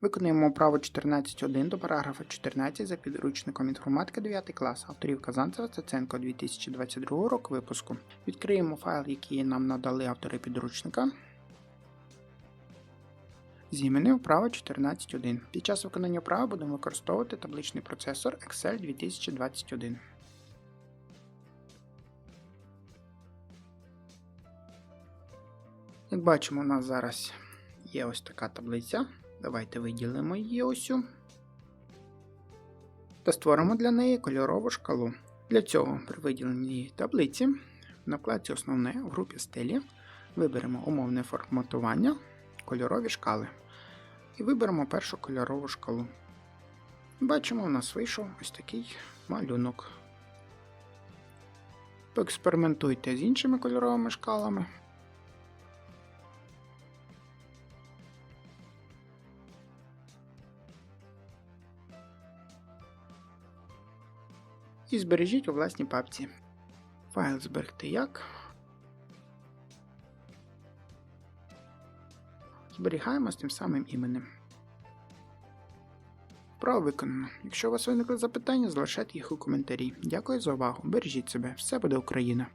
Виконуємо право 14.1 до параграфа 14 за підручником інформатика 9 клас авторів Казанцева Цеценко 2022 рок випуску. Відкриємо файл, який нам надали автори підручника. З іменем вправа 14.1. Під час виконання вправи будемо використовувати табличний процесор Excel 2021. Як бачимо, у нас зараз є ось така таблиця. Давайте виділимо її осю та створимо для неї кольорову шкалу. Для цього при виділенні таблиці на вкладці Основне в групі стилі виберемо умовне форматування кольорові шкали і виберемо першу кольорову шкалу. Бачимо, у нас вийшов ось такий малюнок. Поекспериментуйте з іншими кольоровими шкалами. І збережіть у власній папці. Файл зберегти як. Зберігаємо з тим самим іменем. Право виконано. Якщо у вас виникли запитання, залишайте їх у коментарі. Дякую за увагу. Бережіть себе. Все буде Україна!